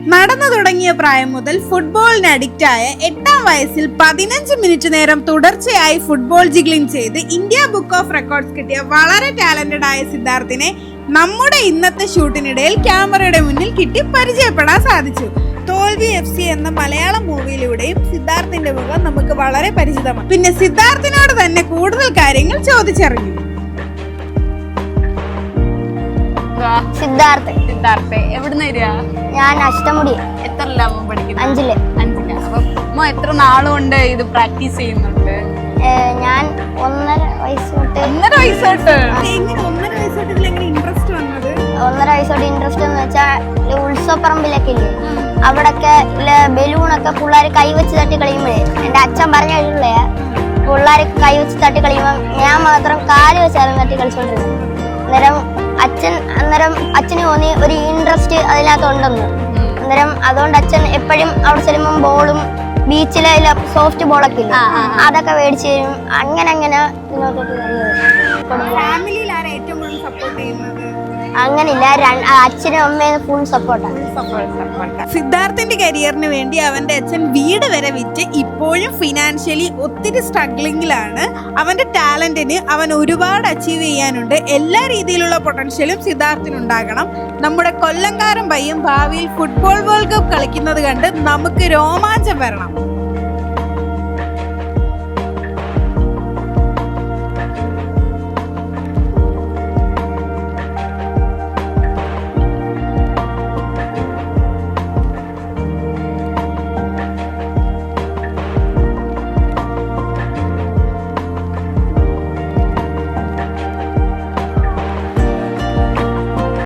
നടന്നു തുടങ്ങിയ പ്രായം മുതൽ ഫുട്ബോളിന് അഡിക്റ്റ് ആയ എട്ടാം വയസ്സിൽ പതിനഞ്ച് മിനിറ്റ് നേരം തുടർച്ചയായി ഫുട്ബോൾ ജിഗ്ലിംഗ് ചെയ്ത് ഇന്ത്യ ബുക്ക് ഓഫ് റെക്കോർഡ്സ് കിട്ടിയ വളരെ ടാലന്റഡ് ആയ സിദ്ധാർത്ഥിനെ നമ്മുടെ ഇന്നത്തെ ഷൂട്ടിനിടയിൽ ക്യാമറയുടെ മുന്നിൽ കിട്ടി പരിചയപ്പെടാൻ സാധിച്ചു. തോൽവി എഫ് സി എന്ന മലയാളം മൂവിയിലൂടെയും സിദ്ധാർത്ഥിന്റെ മുഖം നമുക്ക് വളരെ പരിചിതമാണ്. പിന്നെ സിദ്ധാർത്ഥിനോട് തന്നെ കൂടുതൽ കാര്യങ്ങൾ ചോദിച്ചറിഞ്ഞു. സിദ്ധാർത്ഥ്. സിദ്ധാർത്ഥ എവിടുന്ന് വരിക? ഞാൻ അഷ്ടമുടി. എത്രല്ല പഠിക്കുന്നത്? അഞ്ചിൽ. അഞ്ചിൽ. അപ്പൊ എത്ര നാളുകൊണ്ട് ഇത് പ്രാക്ടീസ് ചെയ്യുന്നുണ്ട്? ഞാൻ ഒന്നര വയസ്സ് തൊട്ട് ഒന്നര വയസ്സ് തൊട്ട്? ഒന്നര വയസ്സ് തൊട്ട് ഇതിൽ എങ്ങനെ ഇൻട്രസ്റ്റ് വന്നത്? ഒന്നര വയസ്സ് തൊട്ട് ഇൻട്രസ്റ്റ് എന്ന് വെച്ചാൽ ഉത്സവപ്പറമ്പിലൊക്കെ ഇല്ലേ? അവിടൊക്കെ ബലൂണൊക്കെ പിള്ളേർ കൈവച്ച് തട്ടി കളിയുമ്പോഴേ എന്റെ അച്ഛൻ പറഞ്ഞ കഴിയുള്ളേ പിള്ളേർ കൈവച്ച് തട്ടി കളിയുമ്പോൾ ഞാൻ മാത്രം കാൽ വെച്ചാലും തട്ടി കളിച്ചോണ്ടിരുന്നു. അന്നേരം അച്ഛൻ അന്നേരം അച്ഛന് തോന്നി ഒരു ഇൻട്രസ്റ്റ് അതിനകത്തുണ്ടെന്ന്. അന്നേരം അതുകൊണ്ട് അച്ഛൻ എപ്പോഴും അവിടെ ചെല്ലുമ്പോൾ ബോളും ബീച്ചിലെ സോഫ്റ്റ് ബോളൊക്കെ ഇല്ല? അതൊക്കെ മേടിച്ച് തരും. അങ്ങനെ അങ്ങനെ. ഫാമിലിയിൽ ആരാ ഏറ്റവും കൂടുതൽ സപ്പോർട്ട് ചെയ്യുന്നത്? അങ്ങനില്ല അച്ഛനും അമ്മയും ഫുൾ സപ്പോർട്ടാണ് സിദ്ധാർത്ഥിന്റെ കരിയറിന് വേണ്ടി അവന്റെ അച്ഛൻ വീട് വരെ വിറ്റ് ഇപ്പോഴും ഫിനാൻഷ്യലി ഒത്തിരി സ്ട്രഗ്ലിംഗിലാണ് അവന്റെ ടാലന്റിന് അവൻ ഒരുപാട് അച്ചീവ് ചെയ്യാനുണ്ട്. എല്ലാ രീതിയിലുള്ള പൊട്ടൻഷ്യലും സിദ്ധാർത്ഥിനുണ്ടാകണം. നമ്മുടെ കൊല്ലംകാരൻ പയ്യൻ ഭാവിയിൽ ഫുട്ബോൾ വേൾഡ് കപ്പ് കളിക്കുന്നത് കണ്ട് നമുക്ക് രോമാഞ്ചം വരണം.